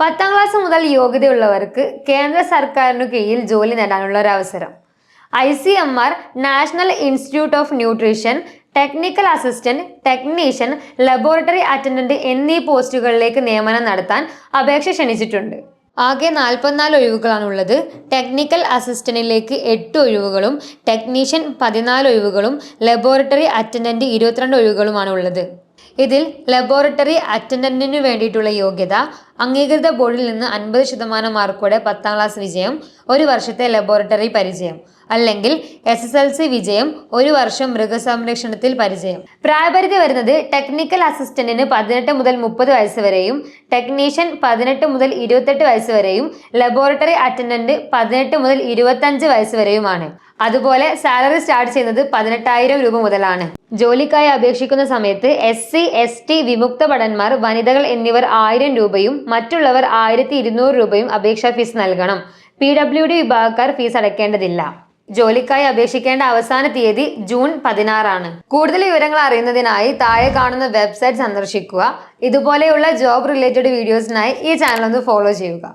പത്താം ക്ലാസ് മുതൽ യോഗ്യതയുള്ളവർക്ക് കേന്ദ്ര സർക്കാരിനു കീഴിൽ ജോലി നേടാനുള്ള ഒരു അവസരം. I C M R national institute of nutrition technical assistant technician laboratory attendant എന്നീ പോസ്റ്റുകളിലേക്ക് നിയമനം നടത്താൻ അപേക്ഷ ക്ഷണിച്ചിട്ടുണ്ട്. ആകെ നാൽപ്പത്തിനാല് ഒഴിവുകളാണുള്ളത്. ടെക്നിക്കൽ അസിസ്റ്റന്റിലേക്ക് എട്ട് ഒഴിവുകളും ടെക്നീഷ്യൻ പതിനാല് ഒഴിവുകളും ലബോറട്ടറി അറ്റൻഡന്റ് ഇരുപത്തിരണ്ട് ഒഴിവുകളുമാണ് ഉള്ളത് ഇതിൽ ലബോറട്ടറി അറ്റൻഡന്റിനു വേണ്ടിയിട്ടുള്ള യോഗ്യത അംഗീകൃത ബോർഡിൽ നിന്ന് അൻപത് ശതമാനം മാർക്കോടെ പത്താം ക്ലാസ് വിജയം ഒരു വർഷത്തെ ലബോറട്ടറി പരിചയം അല്ലെങ്കിൽ എസ് എസ് എൽ സി വിജയം ഒരു വർഷം മൃഗസംരക്ഷണത്തിൽ പരിചയം. പ്രായപരിധി വരുന്നത് ടെക്നിക്കൽ അസിസ്റ്റന്റിന് പതിനെട്ട് മുതൽ മുപ്പത് വയസ്സ് വരെയും ടെക്നീഷ്യൻ പതിനെട്ട് മുതൽ ഇരുപത്തെട്ട് വയസ്സ് വരെയും ലബോറട്ടറി അറ്റൻഡന്റ് പതിനെട്ട് മുതൽ ഇരുപത്തഞ്ച് വയസ്സ് വരെയുമാണ്. അതുപോലെ സാലറി സ്റ്റാർട്ട് ചെയ്യുന്നത് പതിനെട്ടായിരം രൂപ മുതലാണ്. ജോലിക്കായി അപേക്ഷിക്കുന്ന സമയത്ത് എസ് സി എസ് ടി വിമുക്ത ഭടന്മാർ വനിതകൾ എന്നിവർ ആയിരം രൂപയും മറ്റുള്ളവർ ആയിരത്തി ഇരുന്നൂറ് രൂപയും അപേക്ഷാ ഫീസ് നൽകണം. പി ഡബ്ല്യു ഡി വിഭാഗക്കാർ ഫീസ് അടയ്ക്കേണ്ടതില്ല ജോലിക്കായി അപേക്ഷിക്കേണ്ട അവസാന തീയതി ജൂൺ പതിനാറാണ്. കൂടുതൽ വിവരങ്ങൾ അറിയുന്നതിനായി താഴെ കാണുന്ന വെബ്സൈറ്റ് സന്ദർശിക്കുക. ഇതുപോലെയുള്ള ജോബ് റിലേറ്റഡ് വീഡിയോസിനായി ഈ ചാനൽ ഒന്ന് ഫോളോ ചെയ്യുക.